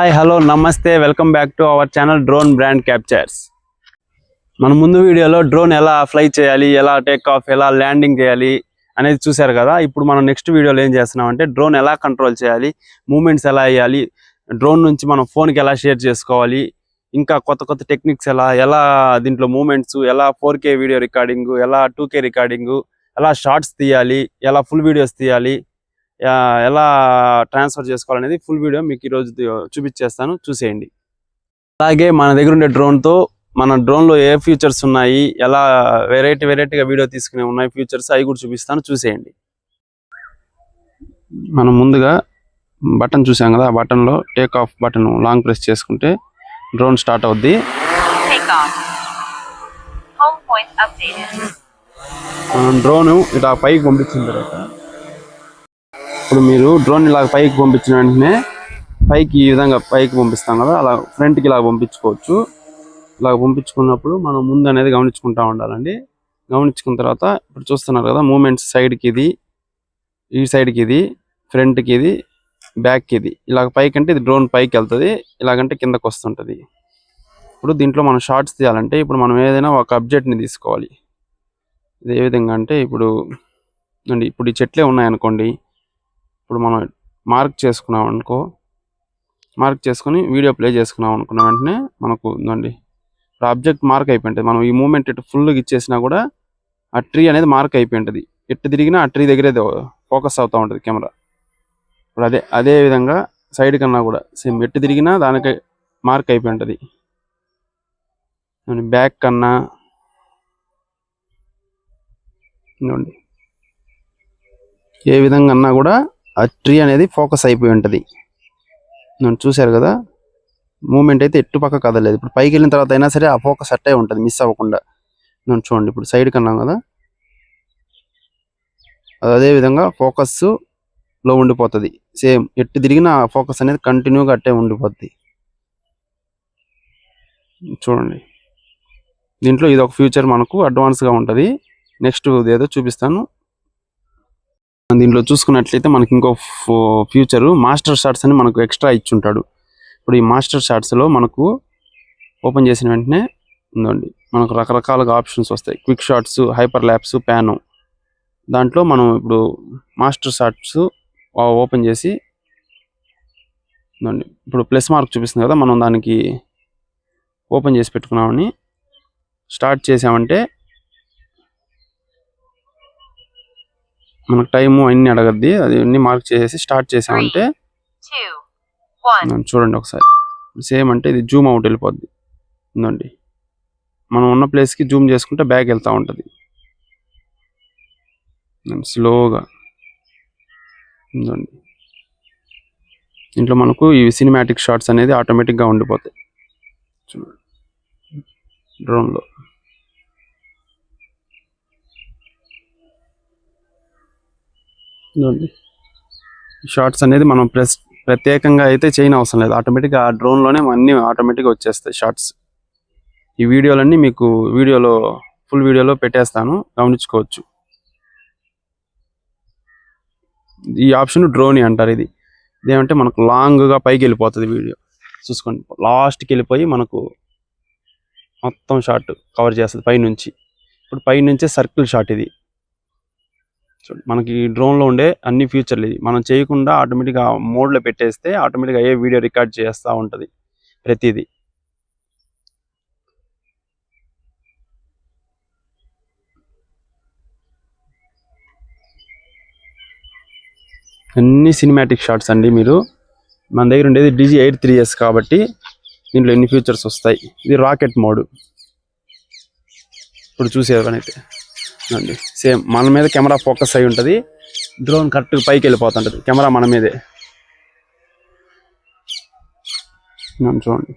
Hi hello namaste welcome back to our channel drone brand captures మన ముందు వీడియోలో drone ఎలా ఫ్లై చేయాలి ఎలా టేక్ ఆఫ్ ఎలా ల్యాండింగ్ చేయాలి అనేది చూశారు కదా. ఇప్పుడు మనం నెక్స్ట్ వీడియోలో ఏం చేస్తున్నామంటే డ్రోన్ ఎలా కంట్రోల్ చేయాలి మూమెంట్స్ ఎలా వేయాలి డ్రోన్ నుంచి మనం ఫోన్కి ఎలా షేర్ చేసుకోవాలి ఇంకా కొత్త కొత్త టెక్నిక్స్ ఎలా ఎలా దీంట్లో మూమెంట్స్ ఎలా ఫోర్ కే వీడియో రికార్డింగ్ ఎలా టూ కే రికార్డింగ్ ఎలా షార్ట్స్ తీయాలి ఎలా ఫుల్ వీడియోస్ తీయాలి ఎలా ట్రాన్స్ఫర్ చేసుకోవాలనేది ఫుల్ వీడియో మీకు ఈరోజు చూపించేస్తాను. చూసేయండి. అలాగే మన దగ్గర ఉండే డ్రోన్తో మన డ్రోన్లో ఏ ఫీచర్స్ ఉన్నాయి ఎలా వెరైటీ వెరైటీగా వీడియో తీసుకునే ఉన్నాయి ఫీచర్స్ అవి కూడా చూపిస్తాను. చూసేయండి. మనం ముందుగా బటన్ చూసాం కదా ఆ బటన్లో take off button long press చేసుకుంటే డ్రోన్ స్టార్ట్ అవుద్ది. డ్రోన్ ఇలా పైకి పంపించిన తర్వాత ఇప్పుడు మీరు డ్రోన్ ఇలా పైకి పంపించిన వెంటనే పైకి ఈ విధంగా పైకి పంపిస్తాం కదా అలా ఫ్రంట్కి ఇలా పంపించుకోవచ్చు. ఇలా పంపించుకున్నప్పుడు మనం ముందు అనేది గమనించుకుంటా ఉండాలండి. గమనించుకున్న తర్వాత ఇప్పుడు చూస్తున్నారు కదా మూమెంట్స్ సైడ్కి ఇది ఈ సైడ్కి ఇది ఫ్రంట్కి ఇది బ్యాక్కి ఇది. ఇలా పైకి అంటే ఇది డ్రోన్ పైకి వెళ్తుంది ఇలాగంటే కిందకు వస్తుంటుంది. ఇప్పుడు దీంట్లో మనం షార్ట్స్ తీయాలంటే ఇప్పుడు మనం ఏదైనా ఒక అబ్జెక్ట్ని తీసుకోవాలి. ఇది ఏ విధంగా అంటే ఇప్పుడు అండి ఇప్పుడు ఈ చెట్లే ఉన్నాయనుకోండి ఇప్పుడు మనం మార్క్ చేసుకున్నాం అనుకో మార్క్ చేసుకొని వీడియో ప్లే చేసుకున్నాం అనుకున్న వెంటనే మనకు ఉందండి ఇప్పుడు ఆబ్జెక్ట్ మార్క్ అయిపోయింటుంది. మనం ఈ మూమెంట్ ఇటు ఫుల్గా ఇచ్చేసినా కూడా ఆ ట్రీ అనేది మార్క్ అయిపోయింటుంది. ఎట్టు తిరిగినా ఆ ట్రీ దగ్గరే ఫోకస్ అవుతూ ఉంటుంది కెమెరా. ఇప్పుడు అదే అదే విధంగా సైడ్ కన్నా కూడా సేమ్ ఎట్టు తిరిగినా దానికి మార్క్ అయిపోయి ఉంటుంది బ్యాక్ కన్నా ఏ విధంగా అన్నా కూడా ఆ ట్రీ అనేది ఫోకస్ అయిపోయి ఉంటుంది. నన్ను చూశారు కదా? మూమెంట్ అయితే ఎట్టు పక్క కదలేదు ఇప్పుడు పైకి వెళ్ళిన తర్వాత అయినా సరే ఆ ఫోకస్ అట్టే ఉంటుంది మిస్ అవ్వకుండా. నన్ను చూడండి ఇప్పుడు సైడ్కి అన్నాం కదా? అది అదే విధంగా ఫోకస్లో ఉండిపోతుంది. సేమ్ ఎట్టు తిరిగినా ఆ ఫోకస్ అనేది కంటిన్యూగా అట్టే ఉండిపోద్ది. చూడండి. దీంట్లో ఇది ఒక ఫ్యూచర్ మనకు అడ్వాన్స్గా ఉంటుంది. నెక్స్ట్ ఏదో చూపిస్తాను. దీంట్లో చూసుకున్నట్లయితే మనకి ఇంకో ఫ్యూచర్ మాస్టర్ షార్ట్స్ అని మనకు ఎక్స్ట్రా ఇచ్చుంటాడు. ఇప్పుడు ఈ మాస్టర్ షార్ట్స్లో మనకు ఓపెన్ చేసిన వెంటనే ఉందండి. మనకు రకరకాలుగా ఆప్షన్స్ వస్తాయి. Quick shots hyper lapse pan. దాంట్లో మనం ఇప్పుడు మాస్టర్ షార్ట్స్ ఓపెన్ చేసి ఉందండి. ఇప్పుడు ప్లస్ మార్క్ చూపిస్తుంది కదా మనం దానికి ఓపెన్ చేసి పెట్టుకున్నామని స్టార్ట్ చేసామంటే మనకు టైము అన్ని అడగద్ది. అది అన్ని మార్క్ చేసేసి స్టార్ట్ చేసామంటే చూడండి ఒకసారి. సేమ్ అంటే ఇది జూమ్ అవుట్ వెళ్ళిపోద్ది. ఉందండి మనం ఉన్న ప్లేస్కి జూమ్ చేసుకుంటే బ్యాక్ వెళ్తూ ఉంటుంది. స్లోగా. ఉందండి ఇంట్లో మనకు ఈ సినిమాటిక్ షాట్స్ అనేది ఆటోమేటిక్గా ఉండిపోతాయి. చూడండి. డ్రోన్లో. షార్ట్స్ అనేది మనం ప్రెస్ ప్రత్యేకంగా అయితే చేయని అవసరం లేదు. ఆటోమేటిక్గా ఆ డ్రోన్లోనే అన్నీ ఆటోమేటిక్గా వచ్చేస్తాయి షార్ట్స్ ఈ వీడియోలన్నీ మీకు వీడియోలో ఫుల్ వీడియోలో పెట్టేస్తాను. గమనించుకోవచ్చు. ఈ ఆప్షన్ డ్రోని అంటారు ఇది. ఇదేమంటే మనకు లాంగ్గా పైకి వెళ్ళిపోతుంది వీడియో. చూసుకోండి. లాస్ట్కి వెళ్ళిపోయి మనకు మొత్తం షార్ట్ కవర్ చేస్తుంది పైనుంచి. ఇప్పుడు పైనుంచే సర్కిల్ షాట్ ఇది. మనకి డ్రోన్లో ఉండే అన్ని ఫీచర్లు ఇది. మనం చేయకుండా ఆటోమేటిక్గా మోడ్లో పెట్టేస్తే ఆటోమేటిక్గా ఏ వీడియో రికార్డ్ చేస్తూ ఉంటుంది ప్రతిదీ. అన్ని సినిమాటిక్ షాట్స్ అండి మీరు. మన దగ్గర ఉండేది డిజి ఎయిట్ త్రీ ఎస్ కాబట్టి దీంట్లో ఎన్ని ఫీచర్స్ వస్తాయి? ఇది రాకెట్ మోడ్ ఇప్పుడు చూసేవనైతే అండి సేమ్ మన మీద కెమెరా ఫోకస్ అయి ఉంటుంది. డ్రోన్ కరెక్ట్గా పైకి వెళ్ళిపోతుంటుంది. కెమెరా మన మీదే. చూడండి.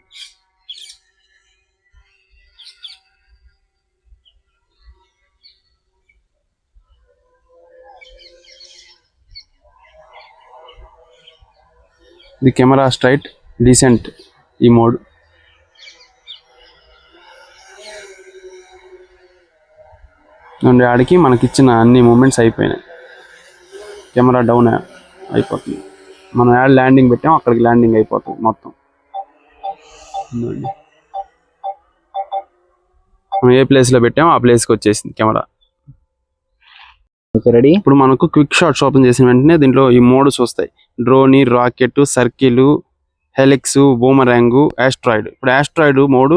ఇది కెమెరా స్ట్రైట్ డీసెంట్ ఈ మోడ్. నుండి ఆడికి మనకి ఇచ్చిన అన్ని మూమెంట్స్ అయిపోయినాయి. కెమెరా డౌన్ అయిపోతుంది. మనం యాడ్ ల్యాండింగ్ పెట్టాం అక్కడికి ల్యాండింగ్ అయిపోతుంది మొత్తం. మనం ఏ ప్లేస్లో పెట్టామో ఆ ప్లేస్కి వచ్చేసింది కెమెరా. Okay ready? ఇప్పుడు మనకు క్విక్ షాట్స్ ఓపెన్ చేసిన వెంటనే దీంట్లో ఈ మోడ్స్ వస్తాయి. Dronie rocket circle helix boomerang asteroid ఇప్పుడు ఆస్ట్రాయిడ్ మోడ్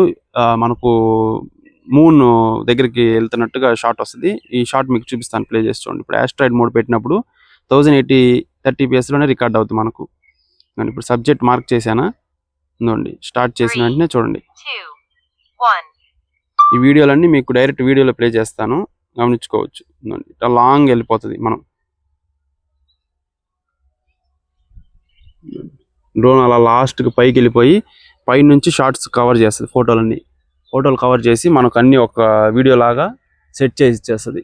మనకు మూన్ దగ్గరికి వెళ్తున్నట్టుగా షాట్ వస్తుంది. ఈ షాట్ మీకు చూపిస్తాను ప్లే చేసి చూడండి. ఇప్పుడు ఆస్ట్రాయిడ్ మోడ్ పెట్టినప్పుడు థౌజండ్ ఎయిటీ థర్టీ లోనే రికార్డ్ అవుతుంది మనకు. ఇప్పుడు సబ్జెక్ట్ మార్క్ చేశానా? ఇదిగోండి స్టార్ట్ చేసిన వెంటనే చూడండి. ఈ వీడియోలన్నీ మీకు డైరెక్ట్ వీడియోలో ప్లే చేస్తాను. గమనించుకోవచ్చు. ఇదిగోండి ఇట్లా లాంగ్ వెళ్ళిపోతుంది మనం. డ్రోన్ అలా లాస్ట్కి పైకి వెళ్ళిపోయి పై నుంచి షార్ట్స్ కవర్ చేస్తుంది ఫోటోలన్నీ ఫోటోలు కవర్ చేసి మనకు అన్ని ఒక వీడియో లాగా సెట్ చేసి ఇచ్చేస్తుంది.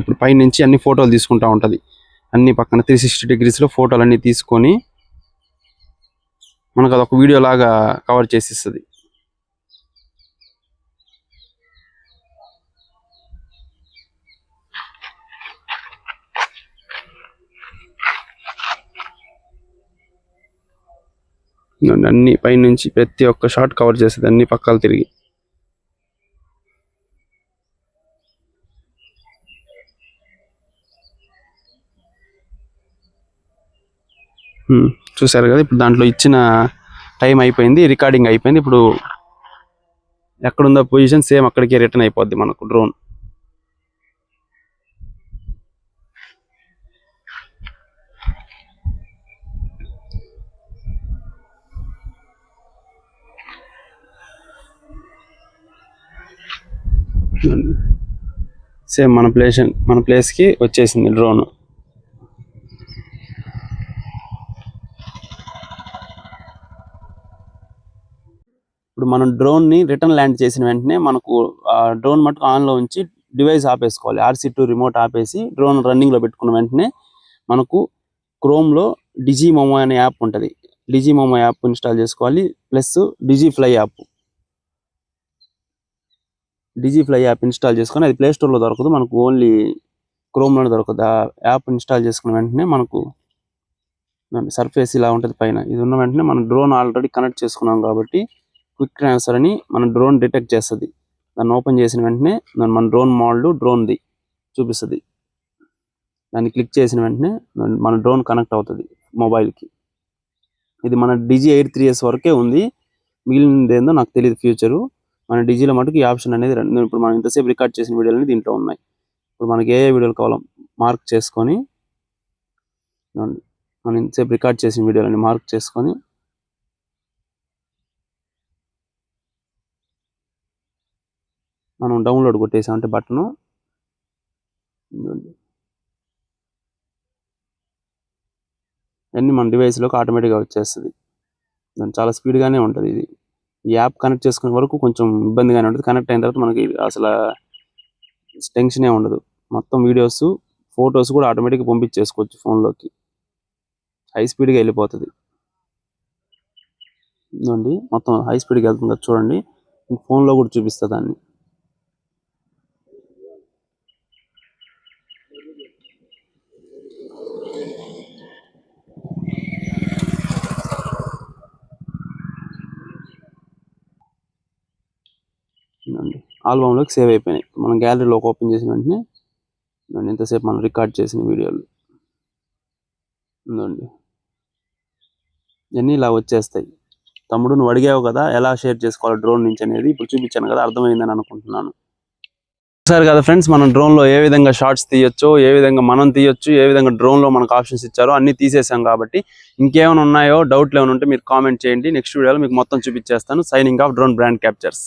ఇప్పుడు పైనుంచి అన్ని ఫోటోలు తీసుకుంటా ఉంటుంది. అన్ని పక్కన త్రీ సిక్స్టీ డిగ్రీస్లో ఫోటోలు అన్నీ తీసుకొని మనకు అదొక వీడియో లాగా కవర్ చేసి ఇస్తుంది. అన్ని పైనుంచి ప్రతి ఒక్క షాట్ కవర్ చేసేది అన్ని పక్కలు తిరిగి. చూసారు చూశారు కదా ఇప్పుడు దాంట్లో ఇచ్చిన టైం అయిపోయింది రికార్డింగ్ అయిపోయింది. ఇప్పుడు ఎక్కడుందో పొజిషన్ సేమ్ అక్కడికే రిటర్న్ అయిపోద్ది మనకు డ్రోన్. సేమ్ మన ప్లేస్ మన ప్లేస్కి వచ్చేసింది డ్రోన్ ఇప్పుడు మనం డ్రోన్ని రిటర్న్ ల్యాండ్ చేసిన వెంటనే మనకు డ్రోన్ మటుకు ఆన్లో ఉంచి డివైస్ ఆపేసుకోవాలి. ఆర్సీ టూ రిమోట్ ఆపేసి డ్రోన్ రన్నింగ్లో పెట్టుకున్న వెంటనే మనకు క్రోమ్లో డిజీ మోమో అనే యాప్ ఉంటుంది. డిజీ మోమో యాప్ ఇన్స్టాల్ చేసుకోవాలి. Plus DJI Fly app DJI Fly app install చేసుకొని అది ప్లేస్టోర్లో లో దొరకదు. మనకు ఓన్లీ క్రోమ్లోనే దొరకదు. ఆ యాప్ ఇన్స్టాల్ చేసుకున్న వెంటనే మనకు సర్ఫేస్ ఇలా ఉంటది పైన. ఇది ఉన్న వెంటనే మనం డ్రోన్ ఆల్రెడీ కనెక్ట్ చేసుకున్నాం కాబట్టి క్విక్ ట్రాన్స్ఫర్ అని మన డ్రోన్ డిటెక్ట్ చేస్తుంది. దాన్ని ఓపెన్ చేసిన వెంటనే దాన్ని మన డ్రోన్ మోడల్ డ్రోన్ది చూపిస్తుంది. దాన్ని క్లిక్ చేసిన వెంటనే మన డ్రోన్ కనెక్ట్ అవుతుంది మొబైల్కి. ఇది మన డిజీ ఎయిట్ త్రీ ఇయర్స్ వరకే ఉంది. మిగిలినది ఏందో నాకు తెలియదు ఫ్యూచరు. మన డిజీలో మటుకు ఈ ఆప్షన్ అనేది ఇప్పుడు మనం ఇంతసేపు రికార్డ్ చేసిన వీడియోలు దీంట్లో ఉన్నాయి. ఇప్పుడు మనకి ఏ ఏ వీడియోలు కావాలో మార్క్ చేసుకొని మనం ఇంతసేపు రికార్డ్ చేసిన వీడియోలని మార్క్ చేసుకొని మనం డౌన్లోడ్ కొట్టేసామంటే బట్టను అన్నీ మన డివైస్లోకి ఆటోమేటిక్గా వచ్చేస్తుంది. దాని చాలా స్పీడ్గానే ఉంటుంది ఇది. ఈ యాప్ కనెక్ట్ చేసుకునే వరకు కొంచెం ఇబ్బందిగానే ఉంటుంది. కనెక్ట్ అయిన తర్వాత మనకి అసలు టెన్షనే ఉండదు. మొత్తం వీడియోస్ ఫొటోస్ కూడా ఆటోమేటిక్గా పంపించేసుకోవచ్చు ఫోన్లోకి. హై స్పీడ్గా వెళ్ళిపోతుంది. ఇదండి మొత్తం హై స్పీడ్గా వెళ్తుంది చూడండి. ఫోన్లో కూడా చూపిస్తా దాన్ని. ఆల్బమ్లోకి సేవ్ అయిపోయినాయి. మనం గ్యాలరీలోకి ఓపెన్ చేసిన వెంటనే ఇదిగోండి ఇంతసేపు మనం రికార్డ్ చేసిన వీడియోలు. ఉందండి ఇవన్నీ ఇలా వచ్చేస్తాయి. తమ్ముడు నువ్వు అడిగావు కదా ఎలా షేర్ చేసుకోవాలి డ్రోన్ నుంచి అనేది ఇప్పుడు చూపించాను కదా అర్థమైందని అనుకుంటున్నాను. సరే కదా ఫ్రెండ్స్ మనం డ్రోన్లో ఏ విధంగా షార్ట్స్ తీయొచ్చు ఏ విధంగా మనం తీయొచ్చు ఏ విధంగా డ్రోన్లో మనకు ఆప్షన్స్ ఇచ్చారో అన్ని తీసేసాం కాబట్టి ఇంకేమైనా ఉన్నాయో డౌట్లు ఏమైనా ఉంటే మీరు కామెంట్ చేయండి. నెక్స్ట్ వీడియోలో మీకు మొత్తం చూపించేస్తాను. Signing off drone brand captures.